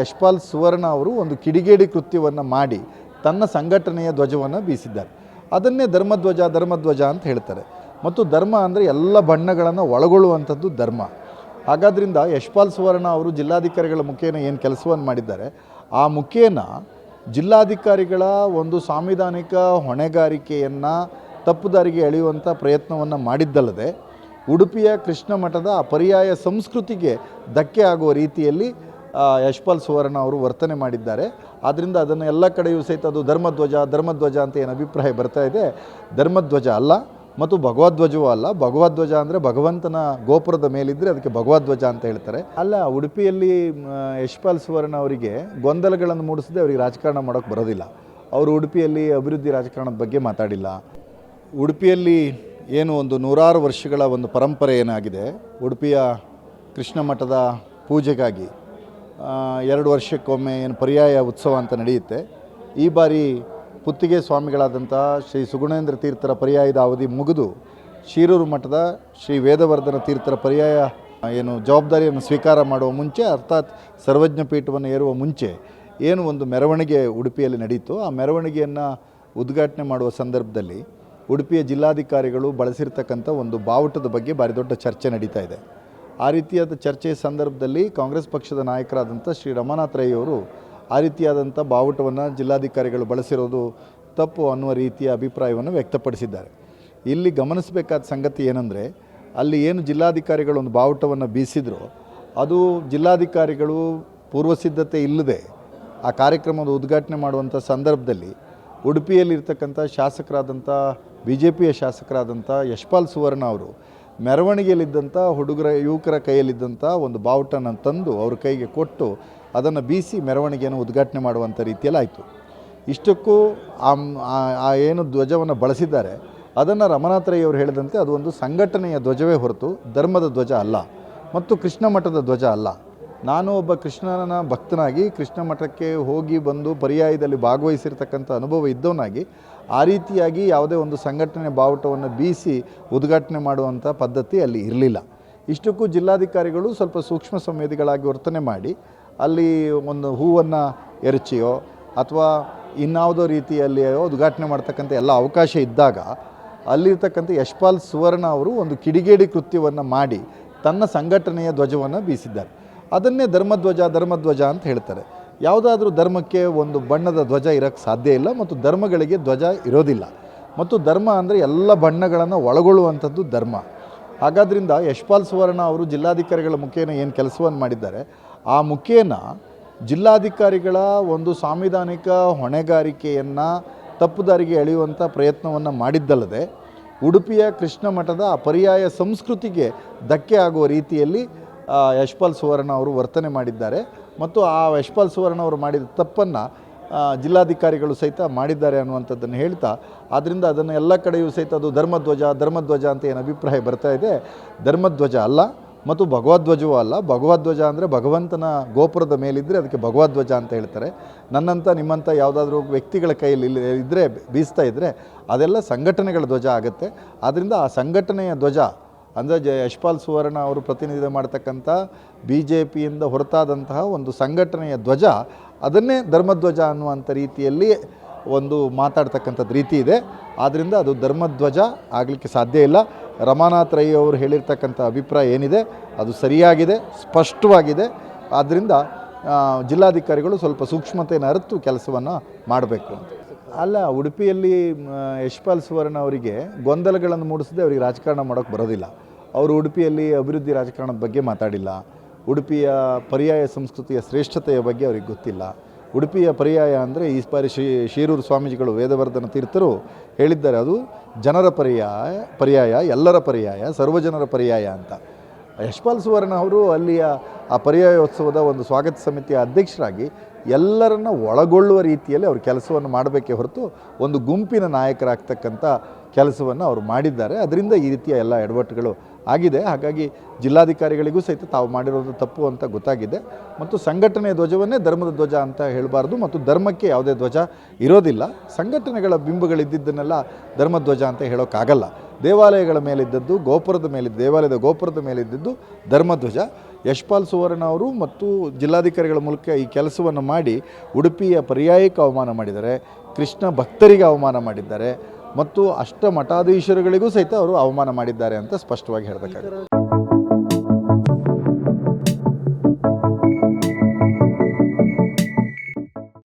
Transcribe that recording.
ಯಶ್ಪಾಲ್ ಸುವರ್ಣ ಅವರು ಒಂದು ಕಿಡಿಗೇಡಿ ಕೃತ್ಯವನ್ನು ಮಾಡಿ ತನ್ನ ಸಂಘಟನೆಯ ಧ್ವಜವನ್ನು ಬೀಸಿದ್ದಾರೆ. ಅದನ್ನೇ ಧರ್ಮಧ್ವಜ ಧರ್ಮಧ್ವಜ ಅಂತ ಹೇಳ್ತಾರೆ. ಮತ್ತು ಧರ್ಮ ಅಂದರೆ ಎಲ್ಲ ಬಣ್ಣಗಳನ್ನು ಒಳಗೊಳ್ಳುವಂಥದ್ದು ಧರ್ಮ. ಹಾಗಾದ್ರಿಂದ ಯಶ್ಪಾಲ್ ಸುವರ್ಣ ಅವರು ಜಿಲ್ಲಾಧಿಕಾರಿಗಳ ಮುಖೇನ ಏನು ಕೆಲಸವನ್ನು ಮಾಡಿದ್ದಾರೆ? ಆ ಮುಖೇನ ಜಿಲ್ಲಾಧಿಕಾರಿಗಳ ಒಂದು ಸಾಂವಿಧಾನಿಕ ಹೊಣೆಗಾರಿಕೆಯನ್ನು ತಪ್ಪುದಾರಿಗೆ ಎಳೆಯುವಂಥ ಪ್ರಯತ್ನವನ್ನು ಮಾಡಿದ್ದಲ್ಲದೆ, ಉಡುಪಿಯ ಕೃಷ್ಣ ಮಠದ ಪರ್ಯಾಯ ಸಂಸ್ಕೃತಿಗೆ ಧಕ್ಕೆ ಆಗುವ ರೀತಿಯಲ್ಲಿ ಯಶ್ಪಾಲ್ ಸುವರ್ಣ ಅವರು ವರ್ತನೆ ಮಾಡಿದ್ದಾರೆ. ಆದ್ದರಿಂದ ಅದನ್ನು ಎಲ್ಲ ಕಡೆಯೂ ಸಹಿತ ಅದು ಧರ್ಮಧ್ವಜ ಧರ್ಮಧ್ವಜ ಅಂತ ಏನು ಅಭಿಪ್ರಾಯ ಬರ್ತಾ ಇದೆ? ಧರ್ಮಧ್ವಜ ಅಲ್ಲ ಮತ್ತು ಭಗವದ್ವಜವೂ ಅಲ್ಲ. ಭಗವದ್ಧ್ವಜ ಅಂದರೆ ಭಗವಂತನ ಗೋಪುರದ ಮೇಲಿದ್ದರೆ ಅದಕ್ಕೆ ಭಗವದ್ವಜ ಅಂತ ಹೇಳ್ತಾರೆ. ಅಲ್ಲ, ಉಡುಪಿಯಲ್ಲಿ ಯಶ್ಪಾಲ್ ಸುವರ್ಣ ಅವರಿಗೆ ಗೊಂದಲಗಳನ್ನು ಮೂಡಿಸದೆ ಅವರಿಗೆ ರಾಜಕಾರಣ ಮಾಡೋಕ್ಕೆ ಬರೋದಿಲ್ಲ. ಅವರು ಉಡುಪಿಯಲ್ಲಿ ಅಭಿವೃದ್ಧಿ ರಾಜಕಾರಣದ ಬಗ್ಗೆ ಮಾತಾಡಿಲ್ಲ. ಉಡುಪಿಯಲ್ಲಿ ಏನು ಒಂದು ನೂರಾರು ವರ್ಷಗಳ ಒಂದು ಪರಂಪರೆ ಏನಾಗಿದೆ? ಉಡುಪಿಯ ಕೃಷ್ಣ ಮಠದ ಪೂಜೆಗಾಗಿ. ಎರಡು ವರ್ಷಕ್ಕೊಮ್ಮೆ ಏನು ಪರ್ಯಾಯ ಉತ್ಸವ ಅಂತ ನಡೆಯುತ್ತೆ. ಈ ಬಾರಿ ಪುತ್ತಿಗೆ ಸ್ವಾಮಿಗಳಾದಂಥ ಶ್ರೀ ಸುಗುಣೇಂದ್ರ ತೀರ್ಥರ ಪರ್ಯಾಯದ ಅವಧಿ ಮುಗಿದು ಶಿರೂರು ಮಠದ ಶ್ರೀ ವೇದವರ್ಧನ ತೀರ್ಥರ ಪರ್ಯಾಯ ಏನು ಜವಾಬ್ದಾರಿಯನ್ನು ಸ್ವೀಕಾರ ಮಾಡುವ ಮುಂಚೆ, ಅರ್ಥಾತ್ ಸರ್ವಜ್ಞ ಪೀಠವನ್ನು ಏರುವ ಮುಂಚೆ ಏನು ಒಂದು ಮೆರವಣಿಗೆ ಉಡುಪಿಯಲ್ಲಿ ನಡೆಯಿತು ಆ ಮೆರವಣಿಗೆಯನ್ನು ಉದ್ಘಾಟನೆ ಮಾಡುವ ಸಂದರ್ಭದಲ್ಲಿ ಉಡುಪಿಯ ಜಿಲ್ಲಾಧಿಕಾರಿಗಳು ಬಳಸಿರ್ತಕ್ಕಂಥ ಒಂದು ಬಾವುಟದ ಬಗ್ಗೆ ಭಾರಿ ದೊಡ್ಡ ಚರ್ಚೆ ನಡೀತಾ ಇದೆ. ಆ ರೀತಿಯಾದ ಚರ್ಚೆಯ ಸಂದರ್ಭದಲ್ಲಿ ಕಾಂಗ್ರೆಸ್ ಪಕ್ಷದ ನಾಯಕರಾದಂಥ ಶ್ರೀ ರಮಾನಾಥ್ ರೈ ಆ ರೀತಿಯಾದಂಥ ಬಾವುಟವನ್ನು ಜಿಲ್ಲಾಧಿಕಾರಿಗಳು ಬಳಸಿರೋದು ತಪ್ಪು ಅನ್ನುವ ರೀತಿಯ ಅಭಿಪ್ರಾಯವನ್ನು ವ್ಯಕ್ತಪಡಿಸಿದ್ದಾರೆ. ಇಲ್ಲಿ ಗಮನಿಸಬೇಕಾದ ಸಂಗತಿ ಏನಂದರೆ, ಅಲ್ಲಿ ಏನು ಜಿಲ್ಲಾಧಿಕಾರಿಗಳು ಒಂದು ಬಾವುಟವನ್ನು ಬೀಸಿದ್ರು, ಅದು ಜಿಲ್ಲಾಧಿಕಾರಿಗಳು ಪೂರ್ವಸಿದ್ಧತೆ ಇಲ್ಲದೆ ಆ ಕಾರ್ಯಕ್ರಮದ ಉದ್ಘಾಟನೆ ಮಾಡುವಂಥ ಸಂದರ್ಭದಲ್ಲಿ ಉಡುಪಿಯಲ್ಲಿರ್ತಕ್ಕಂಥ ಶಾಸಕರಾದಂಥ ಬಿ ಜೆ ಪಿಯ ಶಾಸಕರಾದಂಥ ಯಶ್ಪಾಲ್ ಸುವರ್ಣ ಅವರು ಮೆರವಣಿಗೆಯಲ್ಲಿದ್ದಂಥ ಹುಡುಗರ, ಯುವಕರ ಕೈಯಲ್ಲಿದ್ದಂಥ ಒಂದು ಬಾವುಟನ ತಂದು ಅವ್ರ ಕೈಗೆ ಕೊಟ್ಟು ಅದನ್ನು ಬೀಸಿ ಮೆರವಣಿಗೆಯನ್ನು ಉದ್ಘಾಟನೆ ಮಾಡುವಂಥ ರೀತಿಯಲ್ಲಿ ಆಯಿತು. ಇಷ್ಟಕ್ಕೂ ಆ ಏನು ಧ್ವಜವನ್ನು ಬಳಸಿದ್ದಾರೆ, ಅದನ್ನು ರಮನಾಥರಯ್ಯವರು ಹೇಳಿದಂತೆ ಅದು ಒಂದು ಸಂಘಟನೆಯ ಧ್ವಜವೇ ಹೊರತು ಧರ್ಮದ ಧ್ವಜ ಅಲ್ಲ, ಮತ್ತು ಕೃಷ್ಣ ಮಠದ ಧ್ವಜ ಅಲ್ಲ. ನಾನು ಒಬ್ಬ ಕೃಷ್ಣನ ಭಕ್ತನಾಗಿ ಕೃಷ್ಣ ಮಠಕ್ಕೆ ಹೋಗಿ ಬಂದು ಪರ್ಯಾಯದಲ್ಲಿ ಭಾಗವಹಿಸಿರ್ತಕ್ಕಂಥ ಅನುಭವ ಇದ್ದವನಾಗಿ ಆ ರೀತಿಯಾಗಿ ಯಾವುದೇ ಒಂದು ಸಂಘಟನೆ ಬಾವುಟವನ್ನು ಬೀಸಿ ಉದ್ಘಾಟನೆ ಮಾಡುವಂಥ ಪದ್ಧತಿ ಅಲ್ಲಿ ಇರಲಿಲ್ಲ. ಇಷ್ಟಕ್ಕೂ ಜಿಲ್ಲಾಧಿಕಾರಿಗಳು ಸ್ವಲ್ಪ ಸೂಕ್ಷ್ಮ ಸಂವೇದಿಗಳಾಗಿ ವರ್ತನೆ ಮಾಡಿ ಅಲ್ಲಿ ಒಂದು ಹೂವನ್ನು ಎರಚಿಯೋ ಅಥವಾ ಇನ್ಯಾವುದೋ ರೀತಿಯಲ್ಲಿಯೋ ಉದ್ಘಾಟನೆ ಮಾಡ್ತಕ್ಕಂಥ ಎಲ್ಲ ಅವಕಾಶ ಇದ್ದಾಗ ಅಲ್ಲಿರ್ತಕ್ಕಂಥ ಯಶ್ಪಾಲ್ ಸುವರ್ಣ ಅವರು ಒಂದು ಕಿಡಿಗೇಡಿ ಕೃತ್ಯವನ್ನು ಮಾಡಿ ತನ್ನ ಸಂಘಟನೆಯ ಧ್ವಜವನ್ನು ಬೀಸಿದ್ದಾರೆ. ಅದನ್ನೇ ಧರ್ಮಧ್ವಜ ಧರ್ಮಧ್ವಜ ಅಂತ ಹೇಳ್ತಾರೆ. ಯಾವುದಾದ್ರೂ ಧರ್ಮಕ್ಕೆ ಒಂದು ಬಣ್ಣದ ಧ್ವಜ ಇರೋಕ್ಕೆ ಸಾಧ್ಯ ಇಲ್ಲ ಮತ್ತು ಧರ್ಮಗಳಿಗೆ ಧ್ವಜ ಇರೋದಿಲ್ಲ. ಮತ್ತು ಧರ್ಮ ಅಂದರೆ ಎಲ್ಲ ಬಣ್ಣಗಳನ್ನು ಒಳಗೊಳ್ಳುವಂಥದ್ದು ಧರ್ಮ. ಹಾಗಾದ್ರಿಂದ ಯಶ್ಪಾಲ್ ಸುವರ್ಣ ಅವರು ಜಿಲ್ಲಾಧಿಕಾರಿಗಳ ಮುಖೇನ ಏನು ಕೆಲಸವನ್ನು ಮಾಡಿದ್ದಾರೆ, ಆ ಮುಖೇನ ಜಿಲ್ಲಾಧಿಕಾರಿಗಳ ಒಂದು ಸಾಂವಿಧಾನಿಕ ಹೊಣೆಗಾರಿಕೆಯನ್ನು ತಪ್ಪುದಾರಿಗೆ ಎಳೆಯುವಂಥ ಪ್ರಯತ್ನವನ್ನು ಮಾಡಿದ್ದಲ್ಲದೆ, ಉಡುಪಿಯ ಕೃಷ್ಣ ಮಠದ ಪರ್ಯಾಯ ಸಂಸ್ಕೃತಿಗೆ ಧಕ್ಕೆ ಆಗುವ ರೀತಿಯಲ್ಲಿ ಯಶ್ಪಾಲ್ ಸುವರ್ಣ ಅವರು ವರ್ತನೆ ಮಾಡಿದ್ದಾರೆ. ಮತ್ತು ಆ ಯಶ್ಪಾಲ್ ಸುವರ್ಣ ಅವರು ಮಾಡಿದ ತಪ್ಪನ್ನು ಜಿಲ್ಲಾಧಿಕಾರಿಗಳು ಸಹಿತ ಮಾಡಿದ್ದಾರೆ ಅನ್ನುವಂಥದ್ದನ್ನು ಹೇಳ್ತಾ ಆದ್ದರಿಂದ ಅದನ್ನು ಎಲ್ಲ ಕಡೆಯೂ ಸಹಿತ ಅದು ಧರ್ಮಧ್ವಜ ಧರ್ಮಧ್ವಜ ಅಂತ ಏನು ಅಭಿಪ್ರಾಯ ಬರ್ತಾ ಇದೆ. ಧರ್ಮಧ್ವಜ ಅಲ್ಲ, ಮತ್ತು ಭಗವದ್ವಜವೂ ಅಲ್ಲ. ಭಗವದ್ವಜ ಅಂದರೆ ಭಗವಂತನ ಗೋಪುರದ ಮೇಲಿದ್ದರೆ ಅದಕ್ಕೆ ಭಗವದ್ವಜ ಅಂತ ಹೇಳ್ತಾರೆ. ನನ್ನಂಥ ನಿಮ್ಮಂಥ ಯಾವುದಾದ್ರೂ ವ್ಯಕ್ತಿಗಳ ಕೈಯಲ್ಲಿ ಇದ್ದರೆ ಬೀಸ್ತಾ ಇದ್ದರೆ ಅದೆಲ್ಲ ಸಂಘಟನೆಗಳ ಧ್ವಜ ಆಗುತ್ತೆ. ಆದ್ದರಿಂದ ಆ ಸಂಘಟನೆಯ ಧ್ವಜ ಅಂದರೆ ಜ ಯಶ್ಪಾಲ್ ಸುವರ್ಣ ಅವರು ಪ್ರತಿನಿಧಿ ಮಾಡ್ತಕ್ಕಂಥ ಬಿ ಜೆ ಪಿಯಿಂದ ಹೊರತಾದಂತಹ ಒಂದು ಸಂಘಟನೆಯ ಧ್ವಜ, ಅದನ್ನೇ ಧರ್ಮಧ್ವಜ ಅನ್ನುವಂಥ ರೀತಿಯಲ್ಲಿ ಒಂದು ಮಾತಾಡ್ತಕ್ಕಂಥದ್ದು ರೀತಿ ಇದೆ. ಆದ್ದರಿಂದ ಅದು ಧರ್ಮಧ್ವಜ ಆಗಲಿಕ್ಕೆ ಸಾಧ್ಯ ಇಲ್ಲ. ರಮಾನಾಥ್ ರೈ ಅವರು ಹೇಳಿರ್ತಕ್ಕಂಥ ಅಭಿಪ್ರಾಯ ಏನಿದೆ, ಅದು ಸರಿಯಾಗಿದೆ, ಸ್ಪಷ್ಟವಾಗಿದೆ. ಆದ್ದರಿಂದ ಜಿಲ್ಲಾಧಿಕಾರಿಗಳು ಸ್ವಲ್ಪ ಸೂಕ್ಷ್ಮತೆಯನ್ನು ಅರಿತು ಕೆಲಸವನ್ನು ಮಾಡಬೇಕು ಅಲ್ಲ, ಉಡುಪಿಯಲ್ಲಿ ಯಶ್ಪಾಲ್ ಸುವರ್ಣ ಅವರಿಗೆ ಗೊಂದಲಗಳನ್ನು ಮೂಡಿಸದೆ ಅವರಿಗೆ ರಾಜಕಾರಣ ಮಾಡೋಕೆ ಬರೋದಿಲ್ಲ. ಅವರು ಉಡುಪಿಯಲ್ಲಿ ಅಭಿವೃದ್ಧಿ ರಾಜಕಾರಣದ ಬಗ್ಗೆ ಮಾತಾಡಿಲ್ಲ. ಉಡುಪಿಯ ಪರ್ಯಾಯ ಸಂಸ್ಕೃತಿಯ ಶ್ರೇಷ್ಠತೆಯ ಬಗ್ಗೆ ಅವ್ರಿಗೆ ಗೊತ್ತಿಲ್ಲ. ಉಡುಪಿಯ ಪರ್ಯಾಯ ಅಂದರೆ ಈ ಬಾರಿ ಶ್ರೀ ಶಿರೂರು ಸ್ವಾಮೀಜಿಗಳು ವೇದವರ್ಧನ ತೀರ್ಥರು ಹೇಳಿದ್ದಾರೆ, ಅದು ಜನರ ಪರ್ಯಾಯ ಪರ್ಯಾಯ, ಎಲ್ಲರ ಪರ್ಯಾಯ, ಸರ್ವಜನರ ಪರ್ಯಾಯ ಅಂತ. ಯಶ್ಪಾಲ್ ಸುವರ್ಣ ಅವರು ಅಲ್ಲಿಯ ಆ ಪರ್ಯಾಯೋತ್ಸವದ ಒಂದು ಸ್ವಾಗತ ಸಮಿತಿಯ ಅಧ್ಯಕ್ಷರಾಗಿ ಎಲ್ಲರನ್ನ ಒಳಗೊಳ್ಳುವ ರೀತಿಯಲ್ಲಿ ಅವರು ಕೆಲಸವನ್ನು ಮಾಡಬೇಕೇ ಹೊರತು ಒಂದು ಗುಂಪಿನ ನಾಯಕರಾಗ್ತಕ್ಕಂಥ ಕೆಲಸವನ್ನು ಅವರು ಮಾಡಿದ್ದಾರೆ. ಅದರಿಂದ ಈ ರೀತಿಯ ಎಲ್ಲ ಎಡವಟ್ಟುಗಳು ಆಗಿದೆ. ಹಾಗಾಗಿ ಜಿಲ್ಲಾಧಿಕಾರಿಗಳಿಗೂ ಸಹಿತ ತಾವು ಮಾಡಿರೋದು ತಪ್ಪು ಅಂತ ಗೊತ್ತಾಗಿದೆ. ಮತ್ತು ಸಂಘಟನೆಯ ಧ್ವಜವನ್ನೇ ಧರ್ಮದ ಧ್ವಜ ಅಂತ ಹೇಳಬಾರ್ದು ಮತ್ತು ಧರ್ಮಕ್ಕೆ ಯಾವುದೇ ಧ್ವಜ ಇರೋದಿಲ್ಲ. ಸಂಘಟನೆಗಳ ಬಿಂಬಗಳಿದ್ದಿದ್ದನ್ನೆಲ್ಲ ಧರ್ಮಧ್ವಜ ಅಂತ ಹೇಳೋಕ್ಕಾಗಲ್ಲ. ದೇವಾಲಯಗಳ ಮೇಲಿದ್ದದ್ದು, ಗೋಪುರದ ಮೇಲಿದ್ದ, ದೇವಾಲಯದ ಗೋಪುರದ ಮೇಲಿದ್ದದ್ದು ಧರ್ಮಧ್ವಜ. ಯಶ್ಪಾಲ್ ಸುವರ್ಣ ಅವರು ಮತ್ತು ಜಿಲ್ಲಾಧಿಕಾರಿಗಳ ಮೂಲಕ ಈ ಕೆಲಸವನ್ನು ಮಾಡಿ ಉಡುಪಿಯ ಪರ್ಯಾಯಕ್ಕೆ ಅವಮಾನ ಮಾಡಿದ್ದಾರೆ, ಕೃಷ್ಣ ಭಕ್ತರಿಗೆ ಅವಮಾನ ಮಾಡಿದ್ದಾರೆ ಮತ್ತು ಅಷ್ಟ ಮಠಾಧೀಶರುಗಳಿಗೂ ಸಹಿತ ಅವರು ಅವಮಾನ ಮಾಡಿದ್ದಾರೆ ಅಂತ ಸ್ಪಷ್ಟವಾಗಿ ಹೇಳಬೇಕಾಗುತ್ತೆ